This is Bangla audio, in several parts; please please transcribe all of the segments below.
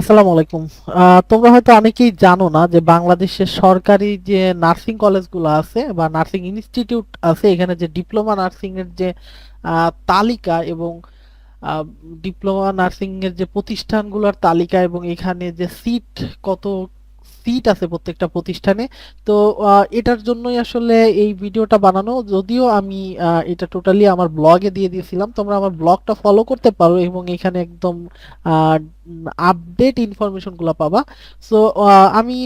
আসসালামু আলাইকুম। তোমরা হয়তো অনেকেই জানো না যে বাংলাদেশের সরকারি যে নার্সিং কলেজগুলো আছে বা নার্সিং ইনস্টিটিউট আছে, এখানে যে ডিপ্লোমা নার্সিং এর যে তালিকা এবং ডিপ্লোমা নার্সিং এর যে প্রতিষ্ঠানগুলোর তালিকা এবং এখানে যে সিট কত সিট আছে প্রত্যেকটা প্রতিষ্ঠানে। তো এটার জন্যই আসলে এই ভিডিওটা বানানো। যদিও আমি এটা টোটালি আমার ব্লগে দিয়ে দিয়েছিলাম। তোমরা আমার ব্লগটা ফলো করতে পারো এবং এখানে একদম আপডেট ইনফরমেশনগুলা পাবা। সো আমি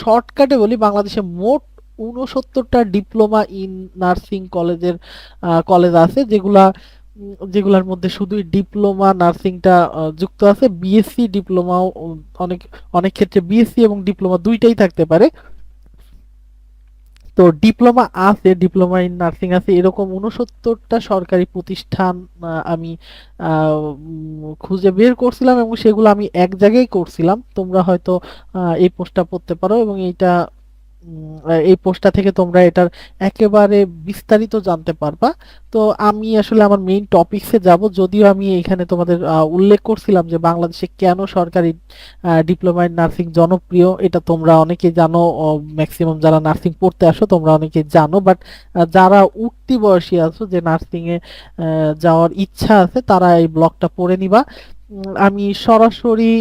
শর্টকাটে বলি, বাংলাদেশে মোট ঊনসত্তরটা ডিপ্লোমা ইন নার্সিং কলেজের কলেজ আছে, যেগুলা যেগুলোর মধ্যে শুধুই ডিপ্লোমা, নার্সিংটা যুক্ত আছে। বিএসসি ডিপ্লোমাও অনেক অনেক ক্ষেত্রে বিএসসি এবং ডিপ্লোমা দুইটাই থাকতে পারে। তো ডিপ্লোমা আছে, ডিপ্লোমা ইন নার্সিং আছে। এরকম উনসত্তরটা সরকারি প্রতিষ্ঠান আমি খুঁজে বের করছিলাম এবং সেগুলো আমি এক জায়গায় করছিলাম। তোমরা হয়তো এই পোস্টটা পড়তে পারো এবং এইটা এই পোস্টটা থেকে তোমরা এটার একেবারে বিস্তারিত জানতে পারবা। তো আমি আসলে আমার মেইন টপিকসে যাব। যদিও আমি এখানে তোমাদের উল্লেখ করছিলাম যে বাংলাদেশে কেন সরকারি ডিপ্লোমা ইন নার্সিং জনপ্রিয়, এটা তোমরা অনেকে জানো। ম্যাক্সিমাম যারা নার্সিং পড়তে আসো, তোমরা অনেকে জানো। বাট যারা উঠতি বয়সী আছো, যে নার্সিং এ যাওয়ার ইচ্ছা আছে, তারা এই ব্লগটা পড়ে নিবা। আমি সরাসরি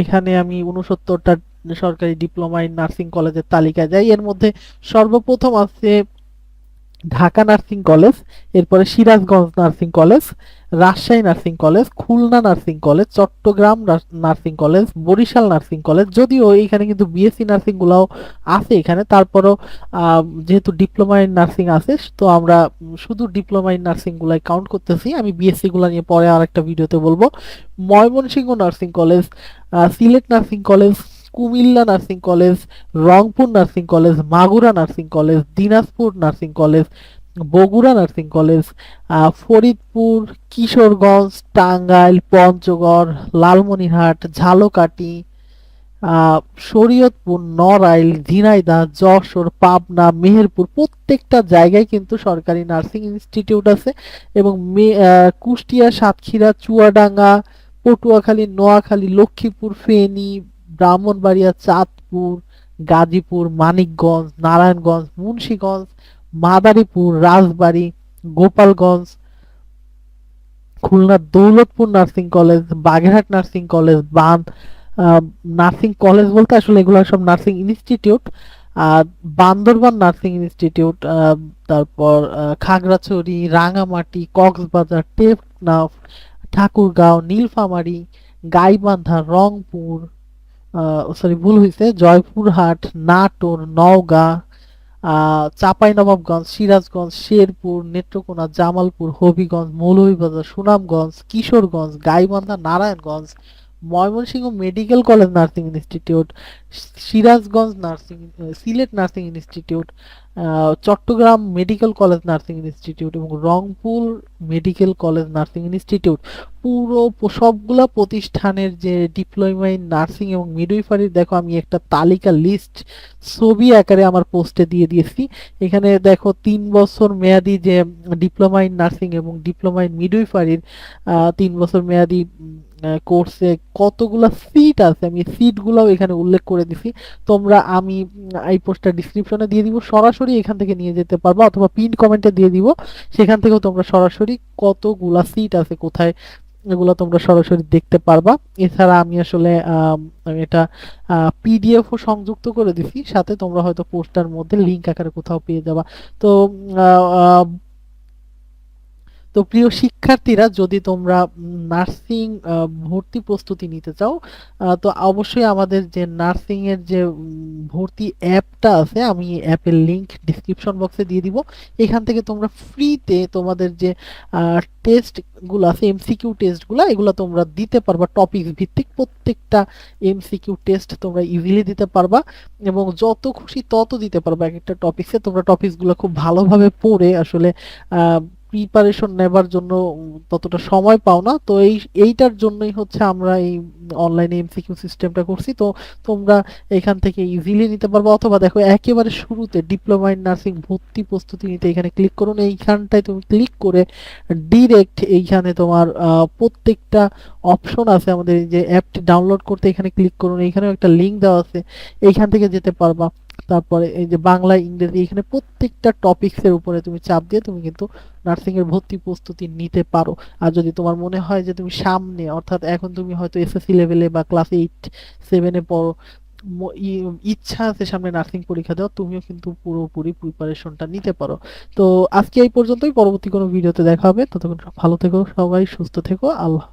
এখানে আমি উনসত্তরটা সরকারি ডিপ্লোমা ইন নার্সিং কলেজের তালিকায় যাই এর মধ্যে সর্বপ্রথম আছে ঢাকা নার্সিং কলেজ এরপরে Sirajganj nursing college Rajshahi nursing college Khulna nursing college Chattogram nursing college Barishal nursing college যদিও এখানে কিন্তু বিএসসি নার্সিং গুলাও আছে এখানে। তারপরও যেহেতু ডিপ্লোমা ইন নার্সিং আছে, তো আমরা শুধু ডিপ্লোমা ইন নার্সিং গুলাই কাউন্ট করতেছি। আমি বিএসসি গুলা নিয়ে পরে আরেকটা ভিডিওতে বলব। Mymensingh nursing college Sylhet nursing college Comilla nursing college Rangpur nursing college Magura nursing college Dinajpur nursing college Bogura nursing college Faridpur Kishoreganj Tangail Panchagarh Lalmonirhat Jhalokati আহ, শরীয়তপুর নড়াইল ঝিনাইদহ যশোর পাবনা মেহেরপুর প্রত্যেকটা জায়গায় কিন্তু সরকারি নার্সিং ইনস্টিটিউট আছে এবং মে- কুষ্টিয়া সাতক্ষীরা চুয়াডাঙ্গা পটুয়াখালী নোয়াখালী লক্ষ্মীপুর ফেনী ব্রাহ্মণবাড়িয়া চাঁদপুর গাজীপুর মানিকগঞ্জ নারায়ণগঞ্জ মুন্সীগঞ্জ মাদারীপুর রাজবাড়ী গোপালগঞ্জ খুলনার Daulatpur nursing college Bagerhat nursing college আহ, নার্সিং কলেজ বলতে আসলে এগুলো সব নার্সিং ইনস্টিটিউট। আর বান্দরবান নার্সিং ইনস্টিটিউট তারপর খাগড়াছড়ি রাঙামাটি কক্সবাজার টেকনাফ ঠাকুরগাঁও নীলফামারী গাইবান্ধা রংপুর সরি ভুল হয়েছে Joypurhat, Natore, Naogaon Chapainawabganj, Sirajganj, Sherpur, Netrokona, Jamalpur, Habiganj, Moulvibazar, Sunamganj, Kishoreganj, Gaibandha, Narayanganj Mymensingh medical college nursing institute, Sirajganj nursing, Sylhet nursing institute Chattogram medical college nursing institute এবং Rangpur medical college nursing institute. পুরো সবগুলা প্রতিষ্ঠানের যে ডিপ্লোমা ইন নার্সিং এবং মিডওয়াইফারির দেখো আমি একটা তালিকা লিস্ট ছবি আকারে আমার পোস্টে দিয়ে দিয়েছি। এখানে দেখো তিন বছর মেয়াদি যে ডিপ্লোমা ইন নার্সিং এবং ডিপ্লোমা ইন মিডওয়াইফারির তিন বছর মেয়াদি কোর্সে কতগুলা সিট আছে, আমি সিট গুলাও এখানে উল্লেখ করে দিছি। তোমরা আমি এই পোস্টটা ডিসক্রিপশনে দিয়ে দিব। সরাসরি এখান থেকে নিয়ে যেতে পারবা অথবা পিন কমেন্টে দিয়ে দিব। সেখান থেকেও তোমরা সরাসরি কতগুলা সিট আছে, কোথায় এগুলো তোমরা সরাসরি দেখতে পারবা। এছাড়া আমি আসলে এটা পিডিএফও সংযুক্ত করে দিছি। সাথে তোমরা হয়তো পোস্টার মধ্যে লিংক আকারে কোথাও পেয়ে যাবা। তো তো প্রিয় শিক্ষার্থীরা, যদি তোমরা নার্সিং ভর্তি প্রস্তুতি নিতে চাও তো অবশ্যই আমাদের যে নার্সিং এর যে ভর্তি অ্যাপটা আছে, আমি অ্যাপের লিংক ডিসক্রিপশন বক্সে দিয়ে দিব। এখান থেকে তোমরা ফ্রিতে তোমাদের যে টেস্টগুলো আছে, এমসিকিউ টেস্টগুলো এগুলো তোমরা দিতে পারবা। টপিক ভিত্তিক প্রত্যেকটা এমসিকিউ টেস্ট তোমরা ইজিলি দিতে পারবা এবং যত খুশি তত দিতে পারবা। এক একটা টপিকসে তোমরা টপিকসগুলো খুব ভালোভাবে পড়ে আসলে প্রিপারেশন নেবার জন্য ততটা সময় পাও না। তো এই, এইটার জন্যই হচ্ছে আমরা এই অনলাইনে এমসিকিউ সিস্টেমটা করছি। তো তোমরা এখান থেকে ইজিলি নিতে পারবে অথবা দেখো একেবারে শুরুতে ডিপ্লোমা ইন নার্সিং ভর্তি প্রস্তুতি নিতে এখানে ক্লিক করুন। এইখানটায় তুমি ক্লিক করে ডিরেক্ট এইখানে তোমার প্রত্যেকটা অপশন আছে আমাদের যে অ্যাপটি ডাউনলোড করতে এখানে ক্লিক করুন। এইখানেও একটা লিঙ্ক দেওয়া আছে। এইখান থেকে যেতে পারবা। তারপরে এই যে বাংলা, ইংরেজি, এখানে প্রত্যেকটা টপিকসের উপরে তুমি চাপ দিয়ে তুমি কিন্তু নার্সিং এর ভর্তি প্রস্তুতি নিতে পারো। আর যদি তোমার মনে হয় যে তুমি সামনে, অর্থাৎ এখন তুমি হয়তো এসএসসি লেভেলে বা ক্লাস এইট সেভেনে পড়ো ইচ্ছা আছে সামনে নার্সিং পরীক্ষা দেওয়া তুমিও কিন্তু পুরোপুরি প্রিপারেশনটা নিতে পারো। তো আজকে এই পর্যন্তই, পরবর্তী কোনো ভিডিওতে দেখা হবে। ততক্ষণ ভালো থেকো, সবাই সুস্থ থেকো। আল্লাহ